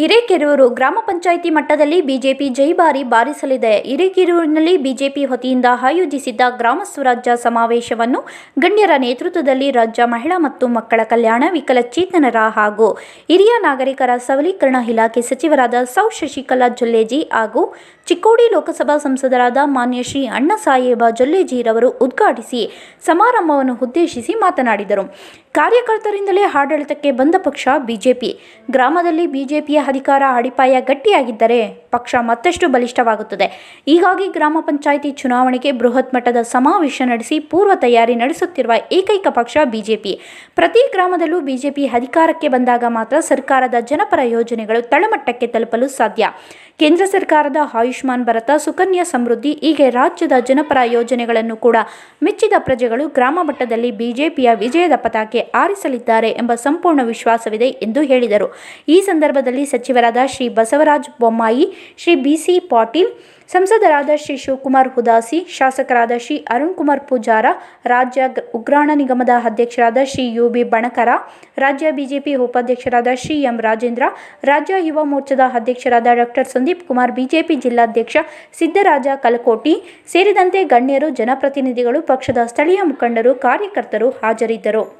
ಹಿರೇಕೆರೂರು ಗ್ರಾಮ ಪಂಚಾಯಿತಿ ಮಟ್ಟದಲ್ಲಿ BJP ಜೈಬಾರಿ ಬಾರಿಸಲಿದೆ. ಹಿರೇಕೆರೂರಿನಲ್ಲಿ BJP ವತಿಯಿಂದ ಆಯೋಜಿಸಿದ್ದ ಗ್ರಾಮ ಸ್ವರಾಜ್ಯ ಸಮಾವೇಶವನ್ನು ಗಣ್ಯರ ನೇತೃತ್ವದಲ್ಲಿ ರಾಜ್ಯ ಮಹಿಳಾ ಮತ್ತು ಮಕ್ಕಳ ಕಲ್ಯಾಣ ವಿಕಲಚೇತನರ ಹಾಗೂ ಹಿರಿಯ ನಾಗರಿಕರ ಸಬಲೀಕರಣ ಇಲಾಖೆ ಸಚಿವರಾದ ಸೌ ಶಶಿಕಲಾ ಜೊಲ್ಲೇಜಿ ಹಾಗೂ ಚಿಕ್ಕೋಡಿ ಲೋಕಸಭಾ ಸಂಸದರಾದ ಮಾನ್ಯ ಶ್ರೀ ಅಣ್ಣಸಾಹೇಬ ಜೊಲ್ಲೇಜಿರವರು ಉದ್ಘಾಟಿಸಿ ಸಮಾರಂಭವನ್ನು ಉದ್ದೇಶಿಸಿ ಮಾತನಾಡಿದರು. ಕಾರ್ಯಕರ್ತರಿಂದಲೇ ಆಡಳಿತಕ್ಕೆ ಬಂದ ಪಕ್ಷ ಬಿಜೆಪಿ. ಗ್ರಾಮದಲ್ಲಿ ಬಿಜೆಪಿಯ ಅಧಿಕಾರ ಅಡಿಪಾಯ ಗಟ್ಟಿಯಾಗಿದ್ದರೆ ಪಕ್ಷ ಮತ್ತಷ್ಟು ಬಲಿಷ್ಠವಾಗುತ್ತದೆ. ಹೀಗಾಗಿ ಗ್ರಾಮ ಪಂಚಾಯಿತಿ ಚುನಾವಣೆಗೆ ಬೃಹತ್ ಮಟ್ಟದ ಸಮಾವೇಶ ನಡೆಸಿ ಪೂರ್ವ ತಯಾರಿ ನಡೆಸುತ್ತಿರುವ ಏಕೈಕ ಪಕ್ಷ ಬಿಜೆಪಿ. ಪ್ರತಿ ಗ್ರಾಮದಲ್ಲೂ ಬಿಜೆಪಿ ಅಧಿಕಾರಕ್ಕೆ ಬಂದಾಗ ಮಾತ್ರ ಸರ್ಕಾರದ ಜನಪರ ಯೋಜನೆಗಳು ತಳಮಟ್ಟಕ್ಕೆ ತಲುಪಲು ಸಾಧ್ಯ. ಕೇಂದ್ರ ಸರ್ಕಾರದ ಆಯುಷ್ಮಾನ್ ಭಾರತ, ಸುಕನ್ಯಾ ಸಮೃದ್ಧಿ ಹೀಗೆ ರಾಜ್ಯದ ಜನಪರ ಯೋಜನೆಗಳನ್ನು ಕೂಡ ಮೆಚ್ಚಿದ ಪ್ರಜೆಗಳು ಗ್ರಾಮ ಮಟ್ಟದಲ್ಲಿ ಬಿಜೆಪಿಯ ವಿಜಯದ ಪತಾಕೆ ಆರಿಸಲಿದ್ದಾರೆ ಎಂಬ ಸಂಪೂರ್ಣ ವಿಶ್ವಾಸವಿದೆ ಎಂದು ಹೇಳಿದರು. ಈ ಸಂದರ್ಭದಲ್ಲಿ ಸಚಿವರಾದ ಶ್ರೀ ಬಸವರಾಜ ಬೊಮ್ಮಾಯಿ, ಶ್ರೀ ಬಿಸಿ ಪಾಟೀಲ್, ಸಂಸದರಾದ ಶ್ರೀ ಶಿವಕುಮಾರ್ ಹುದಾಸಿ ಶಾಸಕರಾದ ಶ್ರೀ ಅರುಣ್ ಕುಮಾರ್ ಪೂಜಾರ, ರಾಜ್ಯ ಉಗ್ರಾಣ ನಿಗಮದ ಅಧ್ಯಕ್ಷರಾದ ಶ್ರೀ ಯು ಬಿ ಬಣಕರ, ರಾಜ್ಯ ಬಿಜೆಪಿ ಉಪಾಧ್ಯಕ್ಷರಾದ ಶ್ರೀ ಎಂ ರಾಜೇಂದ್ರ, ರಾಜ್ಯ ಯುವ ಮೋರ್ಚಾದ ಅಧ್ಯಕ್ಷರಾದ ಡಾಕ್ಟರ್ ಸಂದೀಪ್ ಕುಮಾರ್, ಬಿಜೆಪಿ ಜಿಲ್ಲಾಧ್ಯಕ್ಷ ಸಿದ್ದರಾಜ ಕಲಕೋಟಿ ಸೇರಿದಂತೆ ಗಣ್ಯರು, ಜನಪ್ರತಿನಿಧಿಗಳು, ಪಕ್ಷದ ಸ್ಥಳೀಯ ಮುಖಂಡರು, ಕಾರ್ಯಕರ್ತರು ಹಾಜರಿದ್ದರು.